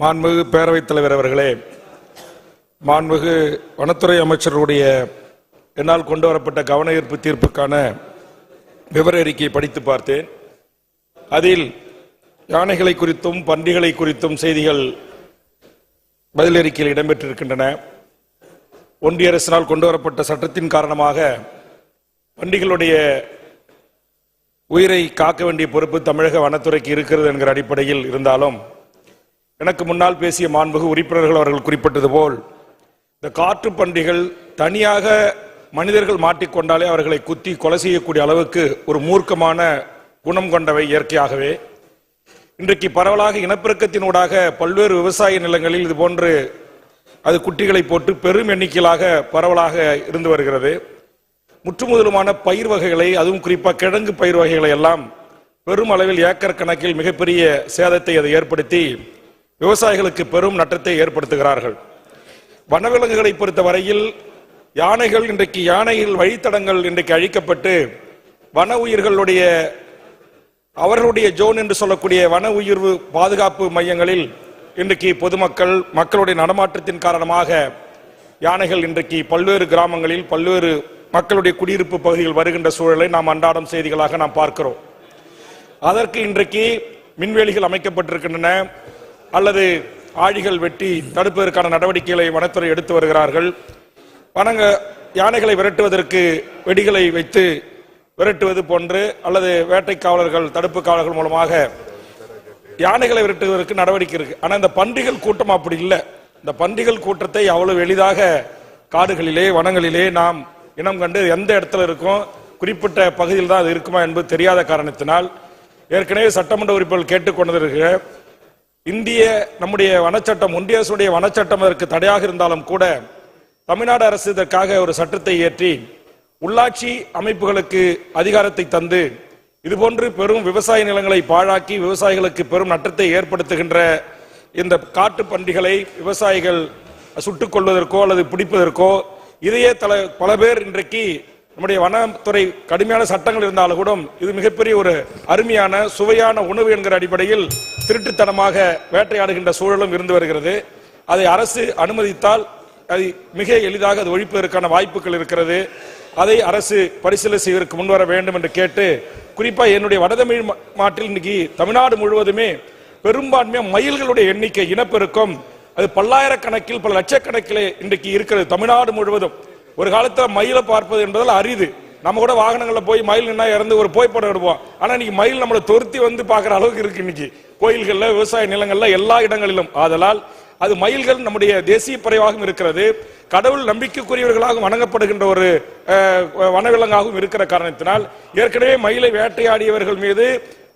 மாண்புமிகு பேரவைத் தலைவர் அவர்களே மாண்புமிகு வனத்துறை அமைச்சருடைய என்னால் கொண்டு வரப்பட்ட கவன ஈர்ப்பு தீர்ப்புக்கான விவர அறிக்கையை படித்து பார்த்தேன். அதில் யானைகளை குறித்தும் பன்றிகளை குறித்தும் செய்திகள் பதிலறிக்கையில் இடம்பெற்றிருக்கின்றன. ஒன்றிய அரசினால் கொண்டு வரப்பட்ட சட்டத்தின் காரணமாக பன்றிகளுடைய உயிரை காக்க வேண்டிய பொறுப்பு தமிழக வனத்துறைக்கு இருக்கிறது என்கிற அடிப்படையில் இருந்தாலும் எனக்கு முன்னால் பேசிய மாண்புகு உறுப்பினர்கள் அவர்கள் குறிப்பிட்டது போல் இந்த காற்று பன்றிகள் தனியாக மனிதர்கள் மாட்டிக்கொண்டாலே அவர்களை குத்தி கொலை செய்யக்கூடிய அளவுக்கு ஒரு மூர்க்கமான குணம் கொண்டவை இயற்கையாகவே. இன்றைக்கு பரவலாக இனப்பெருக்கத்தினூடாக பல்வேறு விவசாய நிலங்களில் இது போன்று அது குட்டிகளை போட்டு பெரும் எண்ணிக்கையிலாக பரவலாக இருந்து வருகிறது. முற்றுமுதலுமான பயிர் வகைகளை அதுவும் குறிப்பாக கிழங்கு பயிர் வகைகளை எல்லாம் பெரும் அளவில் ஏக்கர் கணக்கில் மிகப்பெரிய சேதத்தை அதை ஏற்படுத்தி விவசாயிகளுக்கு பெரும் நட்டத்தை ஏற்படுத்துகிறார்கள். வனவிலங்குகளை பொறுத்த வரையில் யானைகள் இன்றைக்கு யானைகள் வழித்தடங்கள் இன்றைக்கு அழிக்கப்பட்டு வன உயிர்களுடைய அவர்களுடைய ஜோன் என்று சொல்லக்கூடிய வன உயிர்வு பாதுகாப்பு மையங்களில் இன்றைக்கு பொதுமக்கள் மக்களுடைய நடமாற்றத்தின் காரணமாக யானைகள் இன்றைக்கு பல்வேறு கிராமங்களில் பல்வேறு மக்களுடைய குடியிருப்பு பகுதியில் வருகின்ற சூழலை நாம் அன்றாடம் செய்திகளாக நாம் பார்க்கிறோம். அதற்கு இன்றைக்கு மின்வேலிகள் அமைக்கப்பட்டிருக்கின்றன. அல்லது ஆழிகள் வெட்டி தடுப்பதற்கான நடவடிக்கைகளை வனத்துறை எடுத்து வருகிறார்கள். வனங்க யானைகளை விரட்டுவதற்கு வெடிகளை வைத்து விரட்டுவது போன்று அல்லது வேட்டை காவலர்கள் தடுப்பு காவலர்கள் மூலமாக யானைகளை விரட்டுவதற்கு நடவடிக்கை இருக்கு. ஆனால் இந்த பன்றிகள் கூட்டம் அப்படி இல்லை. இந்த பன்றிகள் கூட்டத்தை அவ்வளவு எளிதாக காடுகளிலே வனங்களிலே நாம் இனம் கண்டு எந்த இடத்துல இருக்கும் குறிப்பிட்ட பகுதியில் தான் அது இருக்குமா என்பது தெரியாத காரணத்தினால் ஏற்கனவே சட்டமன்ற உறுப்பினர்கள் கேட்டுக்கொண்டிருக்கிற இந்திய நம்முடைய வனச்சட்டம் ஒன்றிய அரசுடைய வனச்சட்டம் அதற்கு தடையாக இருந்தாலும் கூட தமிழ்நாடு அரசு இதற்காக ஒரு சட்டத்தை இயற்றி உள்ளாட்சி அமைப்புகளுக்கு அதிகாரத்தை தந்து இதுபோன்று பெரும் விவசாய நிலங்களை பாழாக்கி விவசாயிகளுக்கு பெரும் நட்டத்தை ஏற்படுத்துகின்ற இந்த காட்டு பன்றிகளை விவசாயிகள் சுட்டுக் கொள்வதற்கோ அல்லது பிடிப்பதற்கோ இதையே தல பல பேர் இன்றைக்கு நம்முடைய வனத்துறை கடுமையான சட்டங்கள் இருந்தாலும் கூட இது மிகப்பெரிய ஒரு அருமையான சுவையான உணவு என்கிற அடிப்படையில் திருட்டுத்தனமாக வேட்டையாடுகின்ற சூழலும் இருந்து வருகிறது. அதை அரசு அனுமதித்தால் அது மிக எளிதாக அது ஒழிப்பதற்கான வாய்ப்புகள் இருக்கிறது. அதை அரசு பரிசீலனை செய்வதற்கு முன்வர வேண்டும் என்று கேட்டு குறிப்பாக என்னுடைய வடதமிழ் மா- மாட்டில் இன்னைக்கு தமிழ்நாடு முழுவதுமே பெரும்பான்மையாக மயில்களுடைய எண்ணிக்கை இனப்பெருக்கம். அது பல்லாயிரக்கணக்கில் பல லட்சக்கணக்கில் இன்றைக்கு இருக்கிறது தமிழ்நாடு முழுவதும். ஒரு காலத்துல மயிலை பார்ப்பது என்பதால் அரிது. நம்ம கூட வாகனங்களில் போய் மயில் நின்னா இறந்து ஒரு புகைப்படம் எடுப்போம். ஆனா இன்னைக்கு மயில் நம்மளை துரத்தி வந்து பார்க்குற அளவுக்கு இருக்கு இன்னைக்கு. கோயில்கள்ல விவசாய நிலங்கள்ல எல்லா இடங்களிலும். ஆதலால் அது மயில்கள் நம்முடைய தேசிய பறவையாகவும் இருக்கிறது. கடவுள் நம்பிக்கைக்குரியவர்களாக வணங்கப்படுகின்ற ஒரு வனவிலங்காகவும் இருக்கிற காரணத்தினால் ஏற்கனவே மயிலை வேட்டையாடியவர்கள் மீது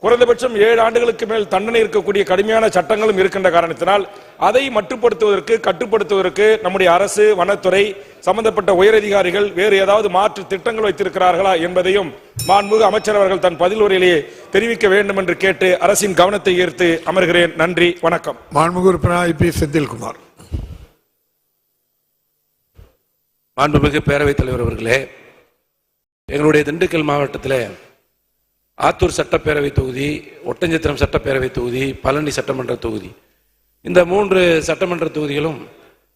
குறைந்தபட்சம் ஏழு ஆண்டுகளுக்கு மேல் தண்டனை இருக்கக்கூடிய கடுமையான சட்டங்களும் இருக்கின்ற காரணத்தினால் அதை மட்டுப்படுத்துவதற்கு கட்டுப்படுத்துவதற்கு நம்முடைய அரசு வனத்துறை சம்பந்தப்பட்ட உயரதிகாரிகள் வேறு ஏதாவது மாற்று திட்டங்கள் வைத்திருக்கிறார்களா என்பதையும் மாண்புமிகு அமைச்சர் அவர்கள் தன் பதில் உரையிலேயே தெரிவிக்க வேண்டும் என்று கேட்டு அரசின் கவனத்தை ஈர்த்து அமர்கிறேன். நன்றி வணக்கம். மாண்புமிகு உறுப்பினர் ஐ.பி. செந்தில்குமார். மாண்புமிகு பேரவைத் தலைவர் அவர்களே எங்களுடைய திண்டுக்கல் மாவட்டத்தில் ஆத்தூர் சட்டப்பேரவை தொகுதி ஒட்டஞ்சத்திரம் சட்டப்பேரவை தொகுதி பழனி சட்டமன்ற தொகுதி. இந்த மூன்று சட்டமன்ற தொகுதிகளும்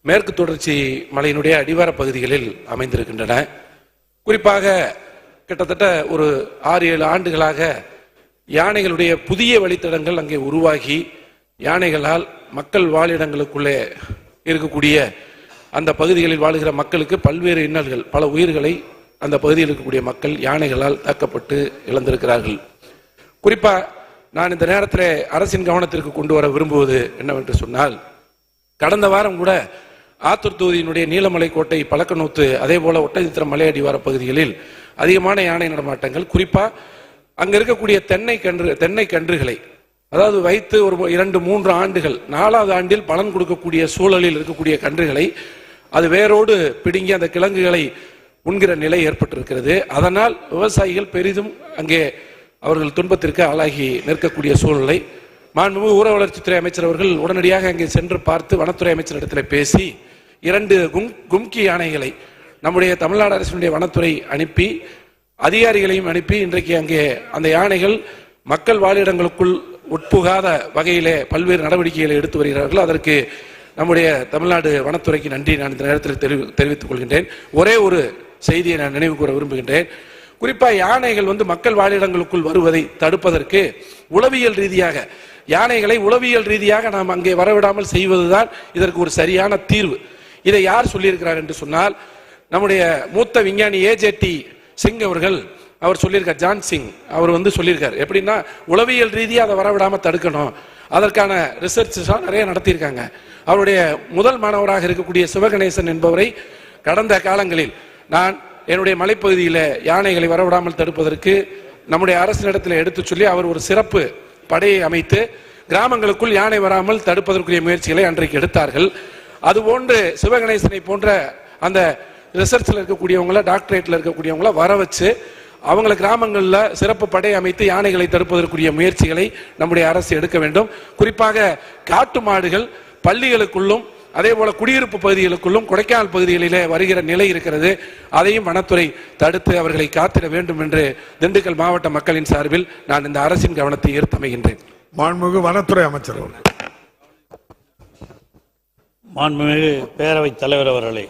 மேற்கு தொடர்ச்சி மலையினுடைய அடிவார பகுதிகளில் அமைந்திருக்கின்றன. குறிப்பாக கிட்டத்தட்ட ஒரு ஆறு ஏழு ஆண்டுகளாக யானைகளுடைய புதிய வழித்தடங்கள் அங்கே உருவாகி யானைகளால் மக்கள் வாழிடங்களுக்குள்ளே இருக்கக்கூடிய அந்த பகுதிகளில் வாழுகிற மக்களுக்கு பல்வேறு இன்னல்கள் பல உயிர்களை அந்த பகுதியில் இருக்கக்கூடிய மக்கள் யானைகளால் தாக்கப்பட்டு இழந்திருக்கிறார்கள். குறிப்பா நான் இந்த நேரத்தில் அரசின் கவனத்திற்கு கொண்டு வர விரும்புவது என்னவென்று சொன்னால் கடந்த வாரம் கூட ஆத்தூர் தொகுதியினுடைய நீலமலை கோட்டை பழக்கநூத்து அதே போல ஒட்டஞ்சித்திரம் மலையடிவார பகுதிகளில் அதிகமான யானை நடமாட்டங்கள். குறிப்பா அங்க இருக்கக்கூடிய தென்னை கன்று தென்னை கன்றுகளை அதாவது வைத்து ஒரு இரண்டு மூன்று ஆண்டுகள் நாலாவது ஆண்டில் பலன் கொடுக்கக்கூடிய சூழலில் இருக்கக்கூடிய கன்றுகளை அது வேரோடு பிடுங்கி அந்த கிழங்குகளை உண்கிற நிலை ஏற்பட்டிருக்கிறது. அதனால் விவசாயிகள் பெரிதும் அங்கே அவர்கள் துன்பத்திற்கு ஆளாகி நிற்கக்கூடிய சூழ்நிலை. மாண்புமிகு ஊர வளர்ச்சித்துறை அமைச்சர் அவர்கள் உடனடியாக அங்கே சென்று பார்த்து வனத்துறை அமைச்சர் இடத்துல பேசி இரண்டு கும் கும்கி யானைகளை நம்முடைய தமிழ்நாடு அரசினுடைய வனத்துறை அனுப்பி அதிகாரிகளையும் அனுப்பி இன்றைக்கு அங்கே அந்த யானைகள் மக்கள் வாழிடங்களுக்குள் உட்புகாத வகையிலே பல்வேறு நடவடிக்கைகளை எடுத்து வருகிறார்கள். அதற்கு நம்முடைய தமிழ்நாடு வனத்துறைக்கு நன்றி. நான் இந்த நேரத்தில் தெரிவி தெரிவித்துக் கொள்கின்றேன். ஒரே ஒரு செய்தியை நான் நினைவு கூற விரும்புகின்றேன். குறிப்பாக யானைகள் வந்து மக்கள் வாழிடங்களுக்குள் வருவதை தடுப்பதற்கு உளவியல் ரீதியாக யானைகளை உளவியல் ரீதியாக நாம் அங்கே வரவிடாமல் செய்வதுதான் இதற்கு ஒரு சரியான தீர்வு. இதை யார் சொல்லியிருக்கிறார் என்று சொன்னால் நம்முடைய மூத்த விஞ்ஞானி ஏஜேடி சிங் அவர்கள் அவர் சொல்லியிருக்கார் ஜான் சிங் அவர் வந்து சொல்லியிருக்கார். எப்படின்னா உளவியல் ரீதியாக அதை வரவிடாமல் தடுக்கணும். அதற்கான ரிசர்ச்சஸாக நிறைய நடத்தியிருக்காங்க. அவருடைய முதல் மாணவராக இருக்கக்கூடிய சிவகணேசன் என்பவரை கடந்த காலங்களில் நான் என்னுடைய மலைப்பகுதியில் யானைகளை வரவிடாமல் தடுப்பதற்கு நம்முடைய அரசினிடத்தில் எடுத்து சொல்லி அவர் ஒரு சிறப்பு படையை அமைத்து கிராமங்களுக்குள் யானை வராமல் தடுப்பதற்குரிய முயற்சிகளை அன்றைக்கு எடுத்தார்கள். அதுபோன்று சிவகணேசனை போன்ற அந்த ரிசர்ச்சில் இருக்கக்கூடியவங்கள டாக்டரேட்டில் இருக்கக்கூடியவங்கள வர வச்சு அவங்கள கிராமங்களில் சிறப்பு படை அமைத்து யானைகளை தடுப்பதற்குரிய முயற்சிகளை நம்முடைய அரசு எடுக்க வேண்டும். குறிப்பாக காட்டு மாடுகள் பள்ளிகளுக்குள்ளும் அதே போல குடியிருப்பு பகுதிகளுக்குள்ளும் கொடைக்கானல் பகுதிகளிலே வருகிற நிலை இருக்கிறது. அதையும் வனத்துறை தடுத்து அவர்களை காத்திட வேண்டும் என்று திண்டுக்கல் மாவட்ட மக்களின் சார்பில் நான் இந்த அரசின் கவனத்தை ஈர்த்தமைகின்றேன் மாண்புமிகு வனத்துறை அமைச்சர் அவர்கள். மாண்புமிகு பேரவைத் தலைவர் அவர்களே.